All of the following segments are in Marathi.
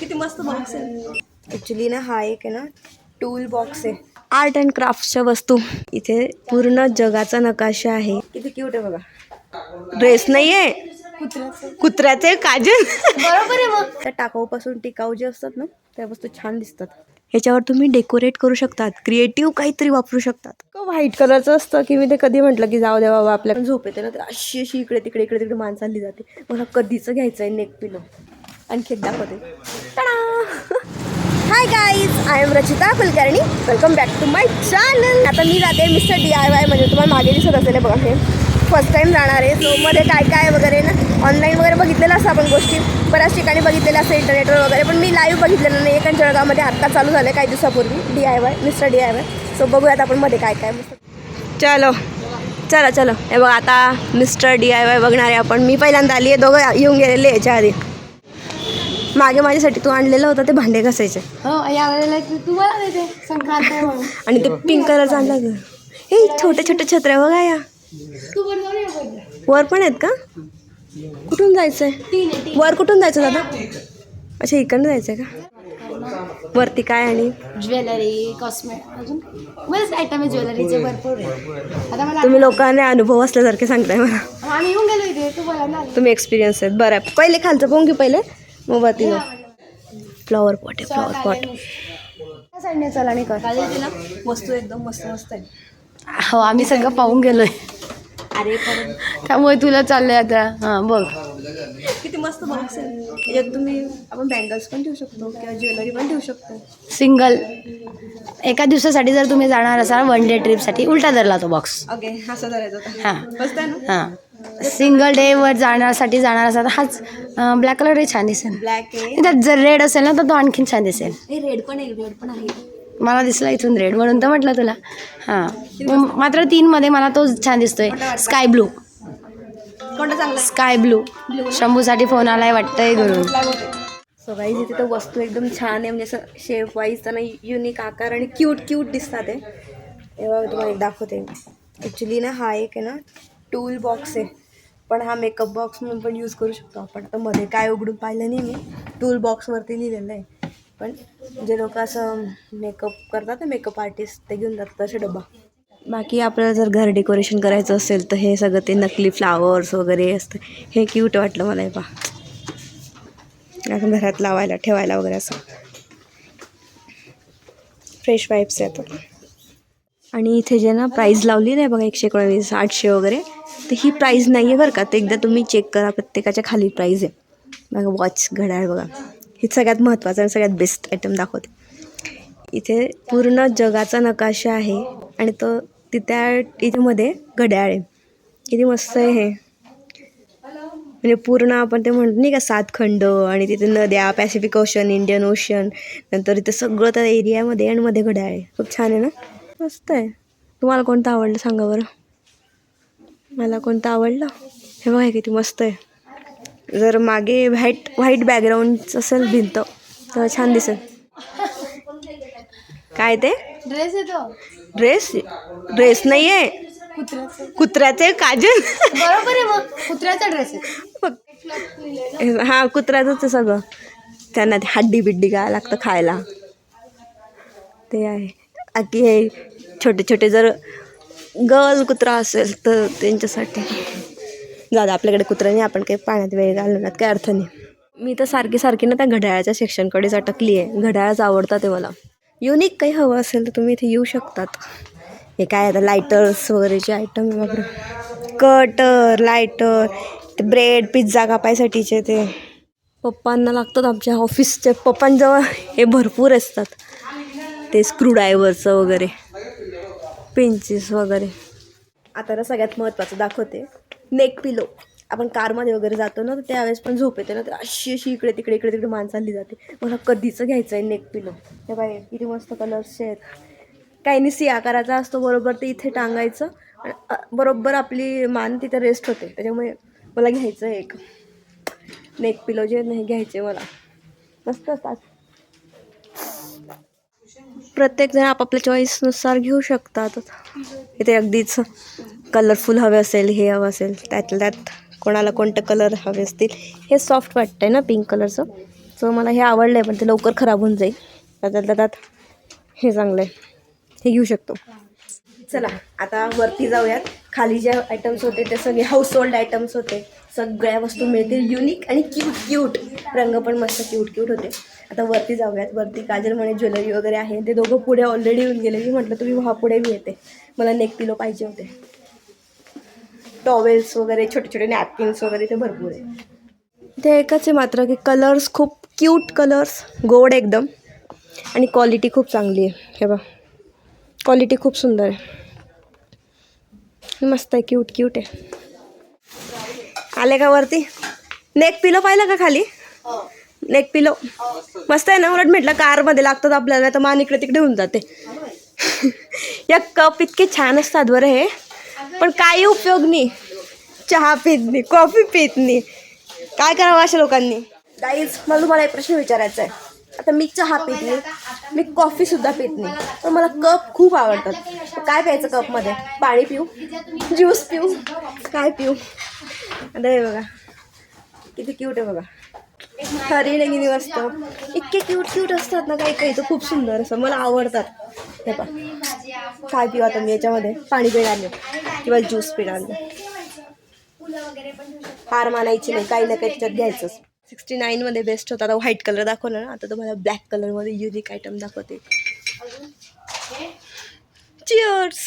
किती मस्त बॉक्स आहे. ॲक्च्युली ना हा एक आहे ना टूल बॉक्स आहे. आर्ट अँड क्राफ्टच्या वस्तू. इथे पूर्ण जगाचा नकाशा आहे. किती क्यूट आहे बघा. ड्रेस नाही आहे कुत्र्याचे काजल. बरोबर आहे मग. त्या टाकाऊपासून टिकाऊ जे असतात ना त्या वस्तू छान दिसतात. ह्याच्यावर तुम्ही डेकोरेट करू शकतात. क्रिएटिव्ह काहीतरी वापरू शकतात. व्हाईट कलरचं असतं की मी ते कधी म्हटलं की जाऊ दे बाबा आपल्या झोप येते ना तर अशी अशी इकडे तिकडे इकडे तिकडे मान चालली जाते. मला कधीच घ्यायचं आहे नेक पिलो. आणखी एक दाखवते hi guys I am Rachita Kulkarni welcome back to my channel आता मी जाते मिस्टर डी आय वाय म्हणजे तुम्हाला मागे दिसत असेल बघा हे. फर्स्ट टाईम जाणार आहे. सो मध्ये काय काय वगैरे ना ऑनलाईन वगैरे बघितलेलं असं आपण गोष्टी. बऱ्याच ठिकाणी बघितलेलं असतं इंटरनेटवर वगैरे. पण मी लाईव्ह बघितलेलं नाही एका जळगावमध्ये आत्ता चालू झालं काही दिवसापूर्वी. D I Y mister D I Y so बघूयात आपण मध्ये काय काय मस्त चलो. चला चलो. हे बघ आता मिस्टर डी आय वाय बघणार आहे आपण. मी पहिल्यांदा आली आहे दोघं येऊन गेलेले याच्या आधी. मागे माझ्यासाठी तू आणलेलं होतं ते भांडे घासायचे. हो या वेळेला तू तुम्हाला देते संक्रांत आहे म्हणून. आणि ते पिंक कलरचं आणलं ग. हे छोटे छोटे छत्र्या बघा या. तू पण जाऊन ये बघ. वर पण आहेत का? कुठून जायचंय? तीन आहे तीन. वर कुठून जायचं दादा? अच्छा इकडनं जायचंय का? वरती काय आणि? ज्वेलरी कॉस्मेट अजून बरेच आयटम आहे ज्वेलरीचे भरपूर आहे. आता मला तुम्ही लोकांनी अनुभव असल्यासारखे सांगताय मला. आम्ही येऊन गेलो इथे तू बोला ना तुम्ही एक्सपिरियन्स आहेत. बरं आहे पहिले खालचं पाहून घेऊ पहिले? वरती फ्लॉवर पॉट आहे फ्लॉवर पॉट त्या साईडने चला आणि कर. वस्तू एकदम मस्त मस्त आहे. हो आम्ही सगळं पाहून गेलोय. अरे त्यामुळे तुला चाललंय आता. हां बघ. किती मस्त बॉक्स आहे. तुम्ही आपण बँगल्स पण ठेवू शकतो किंवा ज्वेलरी पण ठेवू शकतो. सिंगल एका दिवसासाठी जर तुम्ही जाणार असाल वन डे ट्रिपसाठी उलटा धरला तो बॉक्स ओके असं करायचं होतं. हां. आहे ना? हां. सिंगल डेवर जाण्यासाठी जाणार असाल तर हाच ब्लॅक कलरही छान दिसेल. ब्लॅक आहे. त्यात जर रेड असेल ना तर तो आणखीन छान दिसेल. रेड पण आहे रेड पण आहे. मला दिसला इथून रेड म्हणून तर म्हटलं तुला. हां. मात्र तीनमध्ये मला तो छान दिसतोय. स्काय ब्लू कोणतं चांगलं? स्काय ब्लू शंभूसाठी फोन आलाय वाटतंय घरून सो गाईज इथे तर वस्तू एकदम छान आहे. म्हणजे असं शेप वाईज त्यांना युनिक आकार आणि क्यूट क्यूट दिसतात आहे. तेव्हा तुम्हाला एक दाखवते. ॲक्च्युली ना हा एक आहे ना टूल बॉक्स आहे. पण हा मेकअप बॉक्स म्हणून पण यूज करू शकतो आपण. आता मध्ये काय उघडून पाहिलं नाही मी. टूल बॉक्सवरती लिहिलेलं आहे. पण जे लोक असं मेकअप करतात ना मेकअप आर्टिस्ट ते घेऊन जातात तसे डबा. बाकी आपल्याला जर घर डेकोरेशन करायचं असेल तर हे सगळं ते नकली फ्लावर्स वगैरे असतं. हे क्यूट वाटलं मला हे पहा. घरात लावायला ठेवायला वगैरे असं. फ्रेश वाईप्स येतात. आणि इथे जे ना प्राईज लावली नाही बघा एकशे एकोणावीस आठशे वगैरे. तर ही प्राईज नाही आहे बरं का. ते एकदा तुम्ही चेक करा प्रत्येकाच्या खाली प्राईज आहे. बघा वॉच घड्याळ बघा. हे सगळ्यात महत्त्वाचं आणि सगळ्यात बेस्ट आयटम दाखवते. इथे पूर्ण जगाचा नकाशा आहे आणि तो तिथ्या इथेमध्ये घड्याळ आहे. किती मस्त आहे हे. म्हणजे पूर्ण आपण ते म्हणतो नाही का सात खंड आणि तिथे नद्या पॅसिफिक ओशन इंडियन ओशन नंतर इथे सगळं त्या एरियामध्ये आणि मध्ये घड्याळ आहे. खूप छान आहे ना? मस्त आहे. तुम्हाला कोणतं आवडलं सांगा बरं? मला कोणतं आवडलं? हे बघा किती मस्त आहे. जर मागे व्हाईट व्हाईट बॅकग्राऊंड असेल भिंत तर छान दिसेल. काय ते? ड्रेस येतो. ड्रेस ड्रेस नाही आहे कुत्र्याचं काजल. बरोबर आहे मग. कुत्र्याचा ड्रेस आहे. हा कुत्र्याचंच आहे सगळं. त्यांना ते हड्डी बिड्डी काय लागतं खायला. ते आहे. बाकी हे छोटे छोटे जर गर्ल कुत्रा असेल तर त्यांच्यासाठी. दादा आपल्याकडे कुत्रा नाही आपण काही पाण्यात वेळ घालवण्यात काही अर्थ नाही. मी तर सारखी सारखी ना त्या घड्याळाच्या सेक्शनकडेच अटकली आहे घड्याळच आवडतात ते मला. युनिक काही हवं असेल तर तुम्ही इथे येऊ शकतात. हे काय आता लायटर्स वगैरेचे आयटम आहे कटर लायटर ते ब्रेड पिझ्झा कापायसाठीचे ते. पप्पांना लागतात आमच्या ऑफिसच्या पप्पांजवळ हे भरपूर असतात. ते स्क्रूड्रायव्हरचं वगैरे. पेंचेस वगैरे. आता ना सगळ्यात महत्त्वाचं दाखवते. Neck pillow. आपण कारमध्ये वगैरे जातो ना तर त्यावेळेस पण झोप येते ना तर अशी अशी इकडे तिकडे इकडे तिकडे मान चालली जाते. मला कधीचं घ्यायचं आहे नेक पिलो. हे बाय किती मस्त कलर्सचे आहेत. काही नाही सी आकाराचा असतो बरोबर ते इथे टांगायचं. आणि बरोबर आपली मान तिथे रेस्ट होते. त्याच्यामुळे मला घ्यायचं आहे एक. नेक पिलो जे नाही घ्यायचे मला. मस्त असतात. प्रत्येकजण आपापल्या चॉईसनुसार घेऊ शकतात. इथे अगदीच कलरफुल हवे असेल हे हवं असेल त्यातल्या त्यात कोणाला कोणतं कलर हवे असतील हे सॉफ्ट वाटतंय ना पिंक कलरचं सो मला हे आवडलं आहे पण ते लवकर खराब होऊन जाईल. त्यातल्या त्यात हे चांगलं आहे हे घेऊ शकतो. चला आता वरती जाऊयात. खाली जे आयटम्स होते ते सगळे हाऊस होल्ड आयटम्स होते. सगळ्या वस्तू मिळतील. युनिक आणि क्यूट क्यूट रंग पण मस्त क्यूट क्यूट होते. आता वरती जाऊयात. वरती काजल म्हणे ज्वेलरी वगैरे आहे. ते दोघं पुढे ऑलरेडी येऊन गेले. मी म्हटलं तुम्ही व्हा पुढे मी येते. मला नेक पिलो पाहिजे होते. टॉवेल्स वगैरे छोटे छोटे नॅपकिन्स वगैरे ते भरपूर आहे ते एकच आहे मात्र की कलर्स खूप क्यूट कलर्स गोड एकदम. आणि क्वालिटी खूप चांगली आहे. हे बघ. क्वालिटी खूप सुंदर आहे. मस्त आहे. क्यूट क्यूट आहे. आले का वरती? नेक पिलो पाहिलं का खाली? Neck pillow? मस्त आहे ना उलट म्हटलं कारमध्ये लागतात आपल्याला तर मान इकडे तिकडे होऊन जाते. या कप इतके छान असतात बरं हे. पण काही उपयोग नाही. चहा पित नाही कॉफी पित नाही. काय करावं अशा लोकांनी? गाईज मला तुम्हाला एक प्रश्न विचारायचा आहे. आता मी चहा पित नाही मी कॉफीसुद्धा पित नाही पण मला कप खूप आवडतात. काय प्यायचं कपमध्ये पाणी पिऊ? ज्यूस पिऊ? काय पिऊ? आता हे बघा. किती क्यूट आहे बघा. हरिण किती मस्त. इतके क्यूट क्यूट असतात ना काही काही तर खूप सुंदर असं. मला आवडतात. हे पा काय पिऊ आता मी याच्यामध्ये? पाणी पिणार किंवा ज्यूस पिणार फार हार मानायची नाही. काही ना काही त्याच्यात घ्यायचंच. सिक्स्टी नाईनमध्ये बेस्ट होता. आता व्हाईट कलर दाखवला ना. आता तुम्हाला ब्लॅक कलरमध्ये युनिक आयटम दाखवते. चिअर्स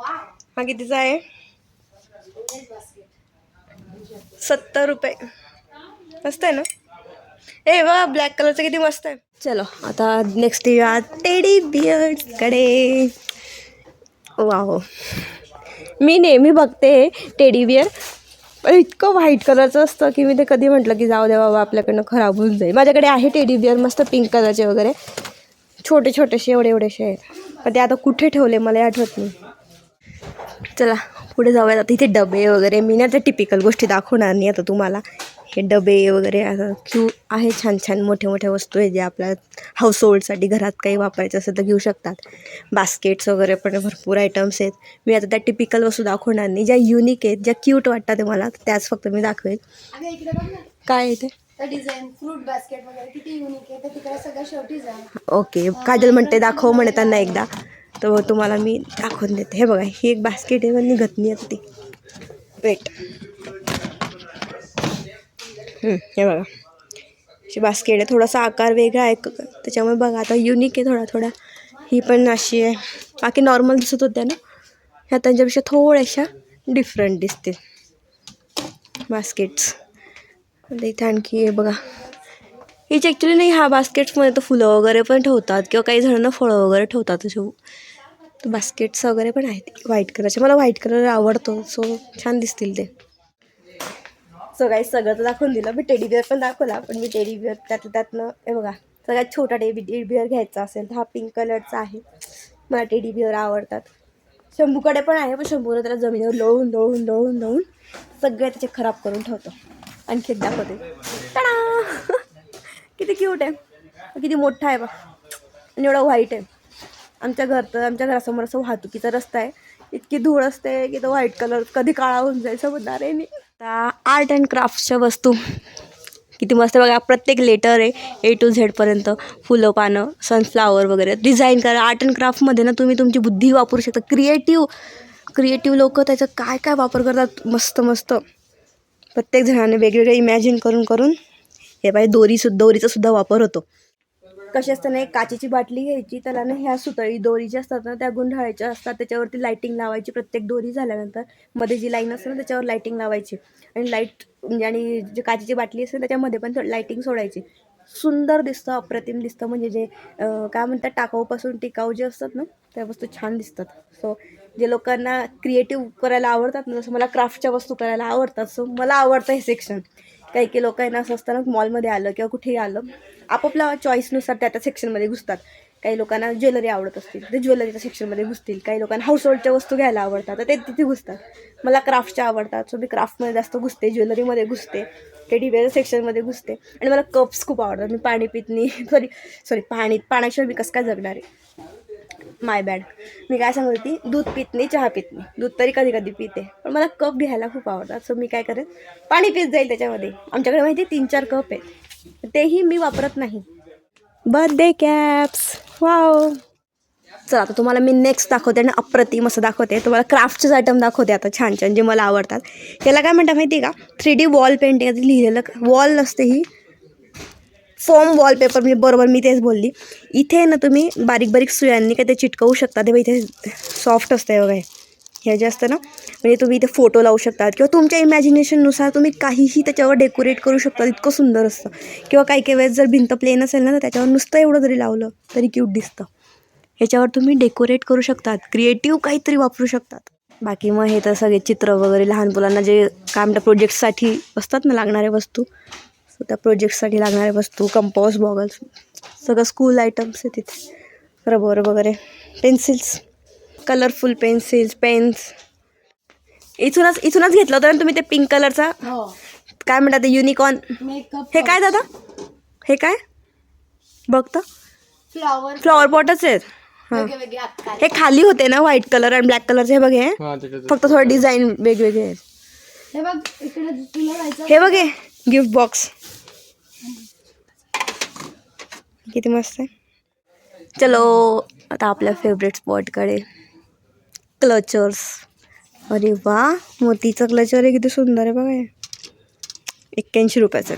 हा कितीचा आहे? सत्तर रुपये. मस्त आहे ना? ए वा ब्लॅक कलरचं किती मस्त आहे. चलो आता नेक्स्ट या टेडी बियरकडे वा हो मी नेहमी बघते टेडी बियर पण इतकं व्हाईट कलरचं असतं की मी ते कधी म्हटलं की जाऊ दे बाबा आपल्याकडनं खराब होऊन जाईल. माझ्याकडे आहे टेडी बियर मस्त पिंक कलरचे वगैरे. छोटे छोटेसे एवढे एवढेसे आहेत. पण ते आता कुठे ठेवले मला आठवत नाही. चला पुढे जाऊयात आता इथे डबे वगैरे. मी ना त्या टिपिकल गोष्टी दाखवणार नाही आता तुम्हाला. हे डबे वगैरे आता क्यू आहे छान छान मोठ्या मोठ्या वस्तू आहे ज्या आपल्या हाऊस होल्डसाठी घरात काही वापरायचं असेल तर घेऊ शकतात. बास्केट्स वगैरे पण भरपूर आयटम्स आहेत. मी आता त्या टिपिकल वस्तू दाखवणार नाही. ज्या युनिक आहेत ज्या क्यूट वाटतात ते मला त्याच फक्त मी दाखवेल. काय आहे ते? डिझाईन फ्रूट बास्केट वगैरे किती युनिक आहे. तर तिकडे सगळं शेवटी जा ओके काजल म्हणते दाखव म्हणे त्यांना एकदा. तर तुम्हाला मी दाखवून देते. हे बघा ही एक बास्केट आहे पण निघत नाही ती. वेट हे बघा. अशी बास्केट आहे. थोडासा आकार वेगळा आहे. त्याच्यामुळे बघा आता युनिक आहे थोडा थोडा. ही पण अशी आहे. बाकी नॉर्मल दिसत होत्या ना? ह्या त्यांच्यापेक्षा थोड्याशा डिफरंट दिसतील. बास्केट्स इथे आणखी आहे बघा. हिच ॲक्च्युली नाही ह्या बास्केट्समध्ये तर फुलं वगैरे पण ठेवतात किंवा काही जणांना फळं वगैरे ठेवतात असे. बास्केट्स वगैरे पण आहेत. व्हाईट कलरचे मला व्हाईट कलर आवडतो. सो छान दिसतील ते. सो काही सगळं तर दाखवून दिलं. मी टेडी बिअर पण दाखवला. पण मी टेडी बिअर त्यातल्या त्यातनं हे बघा. सगळ्यात छोटा टेडी टेडी बिअर घ्यायचा असेल तर हा पिंक कलरचा आहे. मला टेडी बिअर आवडतात. शंभूकडे पण आहे पण शंभूनं त्याला जमिनीवर लोळून लोळून लोळून लोळून सगळे त्याचे खराब करून ठेवतो. आणखी एक दाखवते. टाळा किती क्यूट आहे. किती मोठा आहे बा आणि एवढा व्हाईट आहे. आमच्या घर तर आमच्या घरासमोर असं वाहतुकीचा रस्ता आहे. इतकी धूळ असते की तो व्हाईट कलर कधी काळा होऊन जाईल समजणार आहे मी आता आर्ट अँड क्राफ्टच्या वस्तू. किती मस्त बघा प्रत्येक लेटर आहे ए टू झेडपर्यंत फुलं पानं सनफ्लावर वगैरे. डिझाईन करा. आर्ट अँड क्राफ्टमध्ये ना तुम्ही तुमची बुद्धी वापरू शकता. क्रिएटिव्ह क्रिएटिव्ह लोक त्याचा काय काय वापर करतात? मस्त मस्त. प्रत्येक जणाने वेगवेगळे इमॅजिन करून करून हे बाई दोरी सु दोरीचा सुद्धा वापर होतो. कशी असतं ना एक काचेची बाटली घ्यायची त्याला ना ह्या सुतळी दोरी ज्या असतात ना त्या गुंढाळायच्या असतात त्याच्यावरती लाईटिंग लावायची प्रत्येक दोरी झाल्यानंतर. मध्ये जी लाईन असते ना त्याच्यावर लाईटिंग लावायची. आणि लाइट म्हणजे आणि जी काचेची बाटली असते त्याच्यामध्ये पण लाईटिंग सोडायची. सुंदर दिसतं अप्रतिम दिसतं म्हणजे जे काय म्हणतात टाकाऊपासून टिकाऊ जे असतात ना त्या वस्तू छान दिसतात. सो जे लोकांना क्रिएटिव्ह करायला आवडतात ना जसं मला क्राफ्टच्या वस्तू करायला आवडतात सो मला आवडतं हे सेक्शन काही काही लोकांना असं असताना मॉलमध्ये आलं किंवा कुठेही आलं आपापल्या चॉईसनुसार त्या त्या सेक्शनमध्ये घुसतात. काही लोकांना ज्वेलरी आवडत असतील ते ज्वेलरीच्या सेक्शनमध्ये घुसतील. काही लोकांना हाऊस होल्डच्या वस्तू घ्यायला आवडतात तर ते तिथे घुसतात. मला क्राफ्टच्या आवडतात सो मी क्राफ्टमध्ये जास्त घुसते ज्वेलरीमध्ये घुसते टेडी बेअर सेक्शनमध्ये घुसते. आणि मला कप्स खूप आवडतात मी पाणी पितनी सॉरी सॉरी पाणी पाण्याशिवाय मी कसं काय जगणार आहे? माय बॅड मी काय सांगत होती? दूध पित नाही चहा पित नाही. दूध तरी कधी कधी पिते. पण मला कप घ्यायला खूप आवडतात. सो मी काय करेन? पाणी पित जाईल त्याच्यामध्ये. आमच्याकडे माहिती आहे तीन चार कप आहेत. तेही मी वापरत नाही. बर्थडे कॅप्स वाव चला आता तुम्हाला मी नेक्स्ट दाखवते आणि अप्रतिम असं दाखवते. तुम्हाला क्राफ्टचेच आयटम दाखवते आता छान छान जे मला आवडतात. याला काय म्हणतात माहिती आहे का थ्री डी वॉल पेंटिंग लिहिलेलं वॉल नसते ही. फॉर्म वॉलपेपर म्हणजे बरोबर मी तेच बोलली. इथे ना तुम्ही बारीक बारीक सुयांनी काय ते चिटकवू शकता. ते इथे सॉफ्ट असतं बघा हे. जे असतं ना म्हणजे तुम्ही इथे फोटो लावू शकतात किंवा तुमच्या इमॅजिनेशननुसार तुम्ही काहीही त्याच्यावर डेकोरेट करू शकता. इतकं सुंदर असतं. किंवा काही काही वेळेस जर भिंत प्लेन असेल ना तर त्याच्यावर नुसतं एवढं जरी लावलं तरी क्यूट दिसतं. ह्याच्यावर तुम्ही डेकोरेट करू शकतात. क्रिएटिव्ह काहीतरी वापरू शकतात. बाकी मग हे तर सगळे चित्र वगैरे लहान मुलांना जे काय म्हणतात प्रोजेक्टसाठी असतात ना लागणाऱ्या वस्तू त्या प्रोजेक्टसाठी लागणाऱ्या वस्तू कंपॉस बॉगल्स सगळं स्कूल आयटम्स आहे तिथे रबर वगैरे पेन्सिल्स कलरफुल पेन्सिल्स पेन्स इथूनच इथूनच घेतलं होतं ना तुम्ही ते पिंक कलरचा हो. काय म्हणतात ते युनिकॉर्न मेकअप हे काय दादा? हे काय? बघतं फ्लॉवर फ्लॉवर पॉटच आहेत. हां. हे खाली होते ना व्हाईट कलर आणि ब्लॅक कलरचे हे बघ हे. फक्त थोडं डिझाईन वेगवेगळे आहेत. हे बघ इकडे तुला जायचं हे बघ हे. Gift box. किती मस्त आहे. चलो आता आपल्या फेवरेट स्पॉटकडे क्लचर्स अरे वा मोतीचं क्लचर आहे किती सुंदर आहे बघा एक्क्याऐंशी रुपयाचं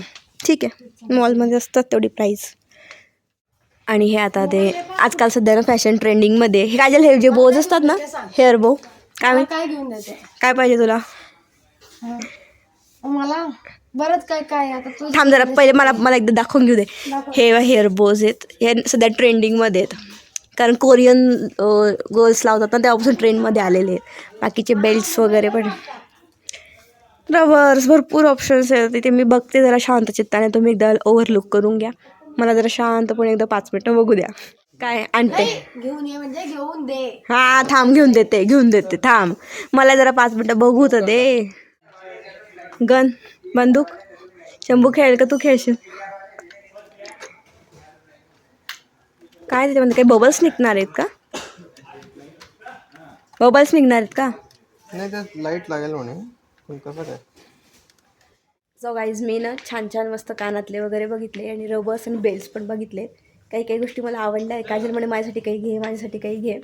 ठीक आहे मॉलमध्ये असतात तेवढी प्राईस आणि हे आता ते आजकाल सध्या ना फॅशन ट्रेंडिंगमध्ये हे काय हे जे बोज असतात ना हेअर बो काय काय काय पाहिजे तुला? मला बरंच काय काय आहे. आता तू थांब जरा पहिले मला मला एकदा दाखवून घेऊ दे. हे हेअर बोज आहेत. हे सध्या ट्रेंडिंगमध्ये आहेत. कारण कोरियन गर्ल्स लावतात ना तेव्हापासून ट्रेंडमध्ये आलेले आहेत. बाकीचे बेल्ट्स वगैरे पण. रबर्स भरपूर ऑप्शन्स आहेत. तिथे मी बघते जरा शांत चित्ताने. तुम्ही एकदा ओव्हरलुक करून घ्या. मला जरा शांतपणे एकदा पाच मिनटं बघू द्या. काय आणते. घेऊन ये म्हणजे घेऊन दे. हां थांब घेऊन देते घेऊन देते थांब. मला जरा पाच मिनटं बघू तर दे. गन बंदूक? शंभू खेळ का? तू खेळशील. काय त्याच्यामध्ये? काही बबल्स निघणार आहेत का? बबल्स निघणार आहेत का? नाही त्यात लाइट लागेल म्हणे. कसं काय? सो गाईज मी ना छान छान मस्त कानातले वगैरे बघितले आणि रबर्स आणि बेल्ट्स पण बघितले. काही काही गोष्टी मला आवडल्या. आहे काजल म्हणे माझ्यासाठी काही घे माझ्यासाठी काही घे.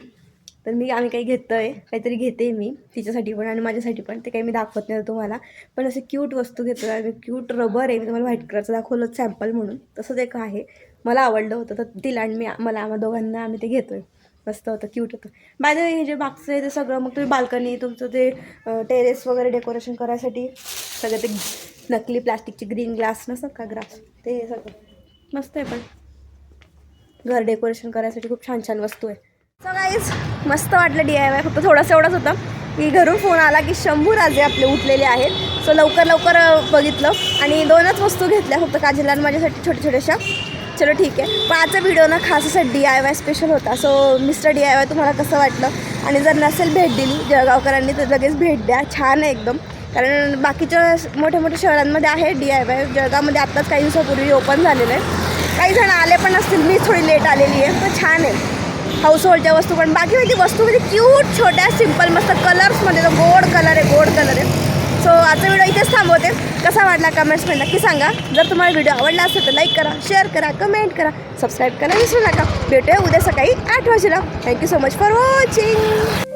तर मी आम्ही काही घेतो आहे काहीतरी घेते मी तिच्यासाठी पण आणि माझ्यासाठी पण. ते काही मी दाखवत नाही तुम्हाला. पण असे क्यूट वस्तू घेतो आहे क्यूट रबर आहे. मी तुम्हाला व्हाईट कलरचं दाखवलं सॅम्पल म्हणून. तसंच एक आहे. मला आवडलं होतं तर तिला आणि मी मला आम्हा दोघांना आम्ही ते घेतो आहे मस्त होतं क्यूट होतं. बाय द वे हे जे मागचं आहे ते सगळं मग तुम्ही बाल्कनी तुमचं ते टेरेस वगैरे डेकोरेशन करायसाठी सगळं ते नकली प्लास्टिकचे ग्रीन ग्लास नसतात का ग्रास ते सगळं. मस्त आहे पण. घर डेकोरेशन करायसाठी खूप छान छान वस्तू आहे. सो गाईज मस्त वाटलं डी आय वाय फक्त थोडंसं एवढंच होतं. की घरून फोन आला की शंभू राजे आपले उठलेले आहेत. सो लवकर लवकर बघितलं. आणि दोनच वस्तू घेतल्या फक्त काजला माझ्यासाठी छोट्या छोट्याशा. चलो ठीक आहे. पण आजचा व्हिडिओ ना खास असा डी आय वाय स्पेशल होता. So mister D I Y तुम्हाला कसं वाटलं? आणि जर नसेल भेट दिली जळगावकरांनी तर लगेच भेट द्या. छान आहे एकदम. कारण बाकीच्या मोठ्या मोठ्या शहरांमध्ये आहे डी आय वाय जळगावमध्ये आत्ताच काही दिवसापूर्वी ओपन झालेलं आहे. काही जण आले पण असतील मी थोडी लेट आलेली आहे. पण छान आहे. हाऊस होल्डच्या वस्तू पण बाकी माहिती वस्तू म्हणजे क्यूट छोट्या सिंपल मस्त कलर्समध्ये तो गोड कलर आहे गोड कलर आहे. सो आजचा व्हिडिओ इथेच थांबवते. कसा वाटला कमेंट्समध्ये नक्की सांगा. जर तुम्हाला व्हिडिओ आवडला असेल तर लाईक करा शेअर करा कमेंट करा सबस्क्राईब करा विसरू नका. भेटूया उद्या सकाळी आठ वाजेला. Thank you so much for watching